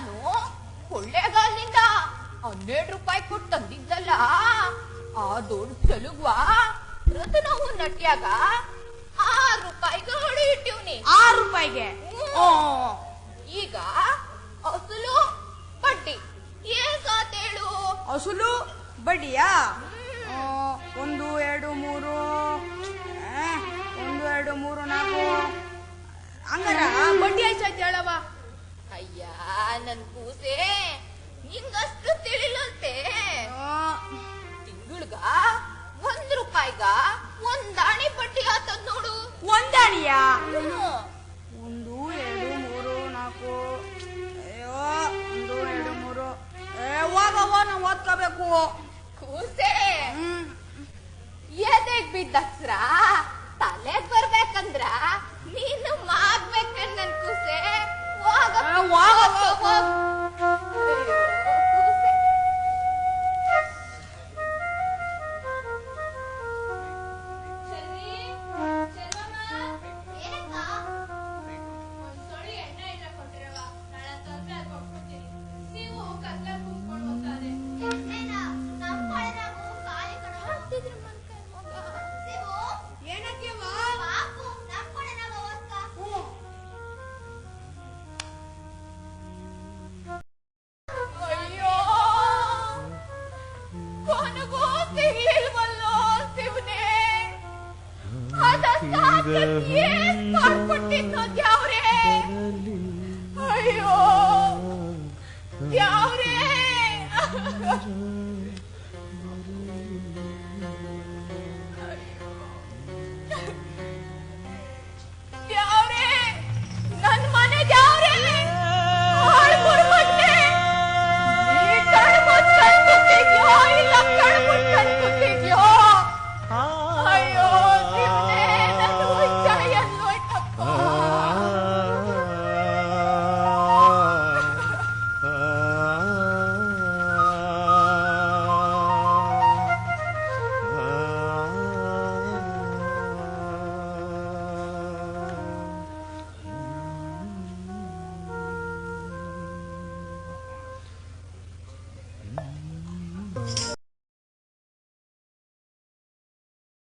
ನಾನು ಕೊಳ್ಳೇಗಾಲಿಂದ ಹನ್ನೆರಡು ರೂಪಾಯಿ ಕೊಟ್ಟು ತಂದಿದ್ದಲ್ಲ ಆ ದೊಡ್ಡ ಚಲುಗ್ವಾ ರತನವು ನಟ್ಯಾಗ ಆರು ರೂಪಾಯಿಗೆ ಹೊಡಿ ಇಟ್ಟಿವ್ನಿ ಆರು ರೂಪಾಯಿಗೆ? ಈಗ ಅಸಲು ಬಡ್ಡಿ. ಏಕಾತೇಳು ಅಸಲು ಬಡ್ಡಿಯಾ? ಒಂದು ಎರಡು ಮೂರು ನನ್ ಕೂಸೆ ಹಿಂಗಷ್ಟು ತಿಳಿಲಂತೆ ತಿಂಗಳ್ಗ ಒಂದ್ ರೂಪಾಯಿಗ ಒಂದಾಣಿ ಬಡ್ಡಿ ಆತದ್ ನೋಡು. ಒಂದಾಣಿಯಾ. ಒಂದು ಎರಡು ಮೂರು ನಾಲ್ಕು. ಅಯ್ಯೋ ಒಂದು ಎರಡು ಮೂರು. ಏ ಹೋಗವ್ವ ನಾವು ಓದ್ಕೋಬೇಕು. ಕೂಸೆ ಹ್ಮ್. ಎದೆಗ್ ಬಿದ್ದಕ್ಸ್ರ ಸಿಗ್ಲಿಲ್ವಲ್ಲೋ ಶಿವನೇ ಏನ್ ಮಾಡ್ಕೊಟ್ಟಿದ್ನೋ ಅಯ್ಯೋ ದ್ಯಾವ್ರೇ